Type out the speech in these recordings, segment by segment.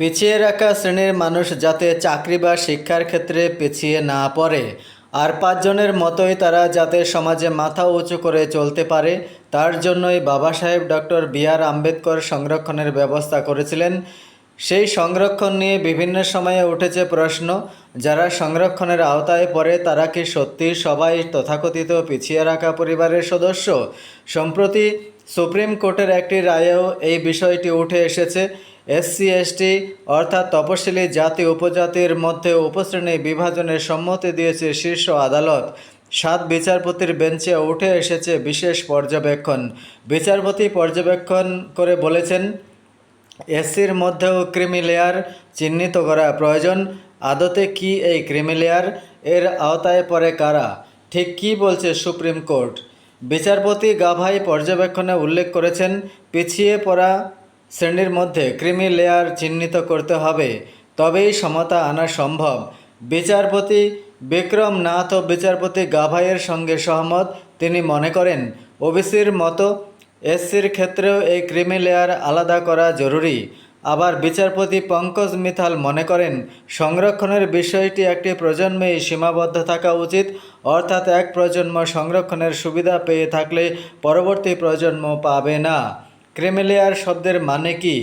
পিছিয়ে রাখা শ্রেণির মানুষ যাতে চাকরি বা শিক্ষার ক্ষেত্রে পিছিয়ে না পড়ে। আর পাঁচজনের মতোই তারা যাতে সমাজে মাথা উঁচু করে চলতে পারে, তার জন্যই বাবা সাহেব ডক্টর বি আর আম্বেদকর সংরক্ষণের ব্যবস্থা করেছিলেন। সেই সংরক্ষণ নিয়ে বিভিন্ন সময়ে উঠেছে প্রশ্ন, যারা সংরক্ষণের আওতায় পড়ে তারা কি সত্যি সবাই তথাকথিত পিছিয়ে রাখা পরিবারের সদস্য? সম্প্রতি সুপ্রিম কোর্টের একটি রায়েও এই বিষয়টি উঠে এসেছে। এসসি, এসটি অর্থাৎ তপশিলি জাতি উপজাতির মধ্যে উপশ্রেণী বিভাজনের সম্মতি দিয়েছে শীর্ষ আদালত। সাত বিচারপতির বেঞ্চে উঠে এসেছে বিশেষ পর্যবেক্ষণ। বিচারপতি পর্যবেক্ষণ করে বলেছেন, এসসির মধ্যেও ক্রিমি লেয়ার চিহ্নিত করা প্রয়োজন। আদতে কি এই ক্রিমি লেয়ার? এর আওতায় পড়ে কারা? ঠিক কী বলছে সুপ্রিম কোর্ট? বিচারপতি গাভাই পর্যবেক্ষণে উল্লেখ করেছেন, পিছিয়ে পড়া শ্রেণির মধ্যে ক্রিমি লেয়ার চিহ্নিত করতে হবে, তবেই সমতা আনা সম্ভব। বিচারপতি বিক্রম নাথ ও বিচারপতি গাভাইয়ের সঙ্গে সহমত, তিনি মনে করেন, ওবিসির মতো এসসির ক্ষেত্রেও এই ক্রিমি লেয়ার আলাদা করা জরুরি। আবার বিচারপতি পঙ্কজ মিথাল মনে করেন, সংরক্ষণের বিষয়টি একটি প্রজন্মেই সীমাবদ্ধ থাকা উচিত, অর্থাৎ এক প্রজন্ম সংরক্ষণের সুবিধা পেয়ে থাকলে পরবর্তী প্রজন্ম পাবে না। ক্রিমিলেয়ার শব্দের মানে কি?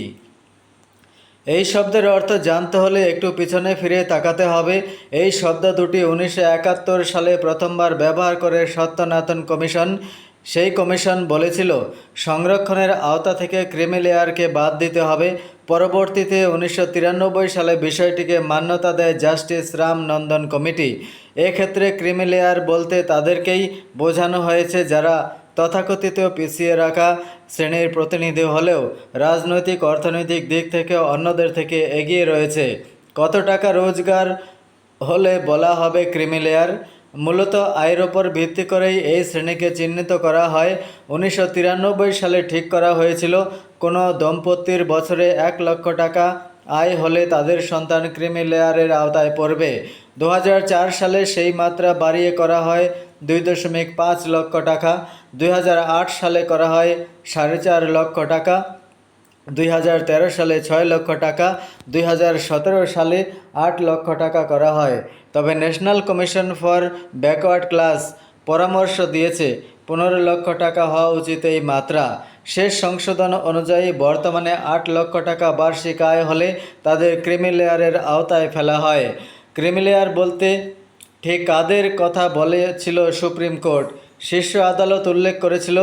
এই শব্দের অর্থ জানতে হলে একটু পিছনে ফিরে তাকাতে হবে। এই শব্দ দুটি উনিশশো একাত্তর সালে প্রথমবার ব্যবহার করে সত্যনাথন কমিশন। সেই কমিশন বলেছিল, সংরক্ষণের আওতা থেকে ক্রিমিলেয়ারকে বাদ দিতে হবে। পরবর্তীতে উনিশশো তিরানব্বই সালে বিষয়টিকে মান্যতা দেয় জাস্টিস রাম নন্দন কমিটি। এক্ষেত্রে ক্রিমিলেয়ার বলতে তাদেরকেই বোঝানো হয়েছে যারা তথাকথিত পিছিয়ে রাখা শ্রেণির প্রতিনিধি হলেও রাজনৈতিক, অর্থনৈতিক দিক থেকে অন্যদের থেকে এগিয়ে রয়েছে। কত টাকা রোজগার হলে বলা হবে ক্রিমিলেয়ার? মূলত আয়ের ওপর ভিত্তি করেই এই শ্রেণীকে চিহ্নিত করা হয়। উনিশশো তিরানব্বই সালে ঠিক করা হয়েছিল, কোনো দম্পতির বছরে এক লক্ষ টাকা আয় হলে তাদের সন্তান ক্রিমি লেয়ারের আওতায় পড়বে। দু হাজার চার সালে সেই মাত্রা বাড়িয়ে করা হয় দুই দশমিক পাঁচ লক্ষ টাকা। দুই হাজার আট সালে করা হয় সাড়ে চার লক্ষ টাকা। দুই হাজার তেরো সালে ছয় লক্ষ টাকা, দুই হাজার সতেরো সালে আট লক্ষ টাকা করা হয়। তবে national commission for backward class পরামর্শ দিয়েছে, পনেরো লক্ষ টাকা হওয়া উচিত এই মাত্রা। শেষ সংশোধন অনুযায়ী বর্তমানে আট লক্ষ টাকা বার্ষিক আয় হলে তাদের ক্রিমিলেয়ারের আওতায় ফেলা হয়। ক্রিমিলেয়ার বলতে ঠিক কাদের কথা বলেছিল সুপ্রিম কোর্ট। শীর্ষ আদালত উল্লেখ করেছিল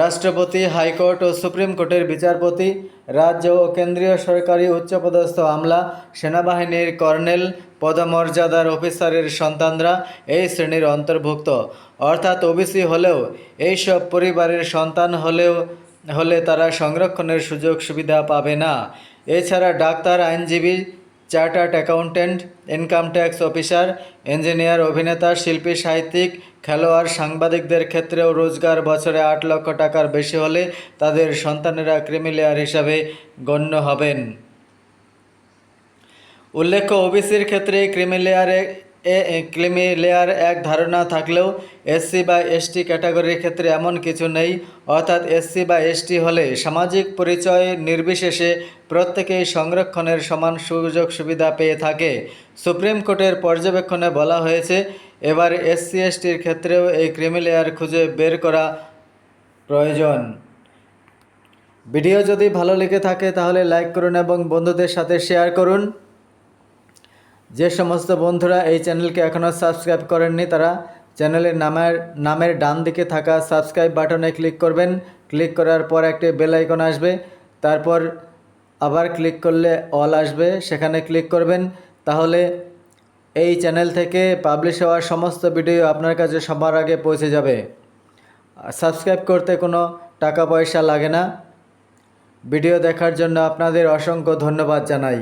রাষ্ট্রপতি, হাইকোর্ট ও সুপ্রিম কোর্টের বিচারপতি, রাজ্য ও কেন্দ্রীয় সরকারি উচ্চপদস্থ আমলা, সেনাবাহিনীর কর্নেল, পদমর্যাদার অফিসারের সন্তানরা এই শ্রেণির অন্তর্ভুক্ত। অর্থাৎ ওবিসি হলেও, এইসব পরিবারের সন্তান হলেও, হলে তারা সংরক্ষণের সুযোগ সুবিধা পাবে না। এছাড়া ডাক্তার, আইনজীবী chartered accountant income tax officer engineer অভিনেতা শিল্পী সাহিত্যিক খেলোয়াড় সাংবাদিকদের ক্ষেত্রেও রোজগার বছরে আট লক্ষ টাকার বেশি হলে তাদের সন্তানেরা ক্রিমিলেয়ার হিসাবে গণ্য হবেন। উল্লেখ্য ওবিসির ক্ষেত্রে ক্রিমিলেয়ারে এ ক্রিমি লেয়ার এক ধারণা থাকলেও এসসি বা এসটি ক্যাটাগরির ক্ষেত্রে এমন কিছু নেই। অর্থাৎ এসসি বা এসটি হলে সামাজিক পরিচয় নির্বিশেষে প্রত্যেকেই সংরক্ষণের সমান সুযোগ সুবিধা পেয়ে থাকে। সুপ্রিম কোর্টের পর্যবেক্ষণে বলা হয়েছে, এবার এসসি এসটির ক্ষেত্রেও এই ক্রিমি লেয়ার খুঁজে বের করা প্রয়োজন। ভিডিও যদি ভালো লেগে থাকে তাহলে লাইক করুন এবং বন্ধুদের সাথে শেয়ার করুন। যে সমস্ত বন্ধুরা এই চ্যানেলকে এখনও সাবস্ক্রাইব করেননি তারা চ্যানেলের নামের নামের ডান দিকে থাকা সাবস্ক্রাইব বাটনে ক্লিক করবেন। ক্লিক করার পর একটি বেল আইকন আসবে। তারপর আবার ক্লিক করলে অল আসবে। সেখানে ক্লিক করবেন। তাহলে এই চ্যানেল থেকে পাবলিশ হওয়া সমস্ত ভিডিও আপনার কাছে সবার আগে পৌঁছে যাবে। সাবস্ক্রাইব করতে কোনো টাকা পয়সা লাগে না। ভিডিও দেখার জন্য আপনাদের অসংখ্য ধন্যবাদ জানাই।